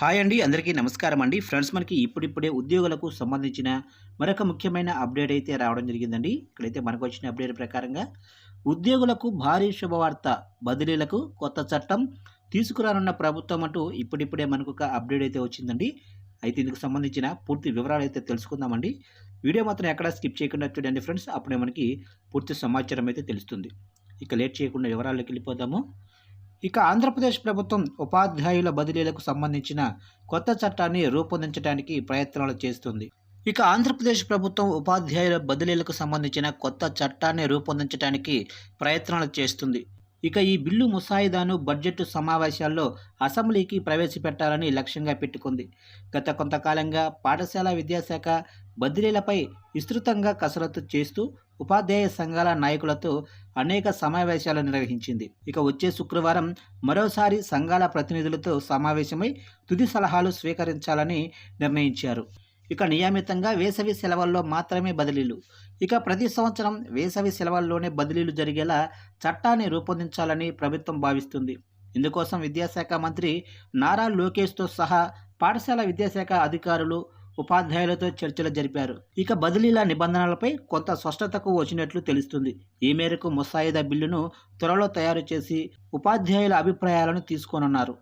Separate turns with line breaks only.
Hi అండి అందరికీ నమస్కారం అండి. ఫ్రెండ్స్ మనకి ఇప్పుడిప్పుడే ఉద్యోగులకు సంబంధించిన మరొక ముఖ్యమైన అప్డేట్ అయితే రావడం జరిగిందండి. ఇక్కడైతే మనకు వచ్చిన అప్డేట్ ప్రకారంగా ఉద్యోగులకు భారీ శుభవార్త బదిలీలకు కొత్త చట్టం తీసుకురానున్న ప్రభుత్వం అంటూ ఇప్పుడిప్పుడే మనకు ఒక అప్డేట్ అయితే వచ్చిందండి. అయితే ఇందుకు సంబంధించిన పూర్తి వివరాలు అయితే తెలుసుకుందామండి. వీడియో మాత్రం ఎక్కడ స్కిప్ చేయకుండా చూడండి ఫ్రెండ్స్. అప్పుడే మనకి పూర్తి సమాచారం అయితే తెలుస్తుంది. ఇక లేట్ చేయకుండా వివరాల్లోకి వెళ్ళిపోదాము. ఇక ఆంధ్రప్రదేశ్ ప్రభుత్వం ఉపాధ్యాయుల బదిలీలకు సంబంధించిన కొత్త చట్టాన్ని రూపొందించడానికి ప్రయత్నాలు చేస్తుంది. ఇక ఆంధ్రప్రదేశ్ ప్రభుత్వం ఉపాధ్యాయుల బదిలీలకు సంబంధించిన కొత్త చట్టాన్ని రూపొందించడానికి ప్రయత్నాలు చేస్తుంది. ఇక ఈ బిల్లు ముసాయిదాను బడ్జెట్ సమావేశాల్లో అసెంబ్లీకి ప్రవేశపెట్టాలని లక్ష్యంగా పెట్టుకుంది. గత కొంతకాలంగా పాఠశాల విద్యాశాఖ బదిలీలపై విస్తృతంగా కసరత్తు చేస్తూ ఉపాధ్యాయ సంఘాల నాయకులతో అనేక సమావేశాలు నిర్వహించింది. ఇక వచ్చే శుక్రవారం మరోసారి సంఘాల ప్రతినిధులతో సమావేశమై తుది సలహాలు స్వీకరించాలని నిర్ణయించారు. ఇక నియమితంగా వేసవి సెలవుల్లో మాత్రమే బదిలీలు. ఇక ప్రతి సంవత్సరం వేసవి సెలవుల్లోనే బదిలీలు జరిగేలా చట్టాన్ని రూపొందించాలని ప్రభుత్వం భావిస్తుంది. ఇందుకోసం విద్యాశాఖ మంత్రి నారా లోకేష్తో సహా పాఠశాల విద్యాశాఖ అధికారులు ఉపాధ్యాయులతో చర్చలు జరిపారు. ఇక బదిలీల నిబంధనలపై కొంత స్పష్టతకు వచ్చినట్లు తెలుస్తుంది. ఈ మేరకు ముసాయిదా బిల్లును త్వరలో తయారు చేసి ఉపాధ్యాయుల అభిప్రాయాలను తీసుకోనున్నారు.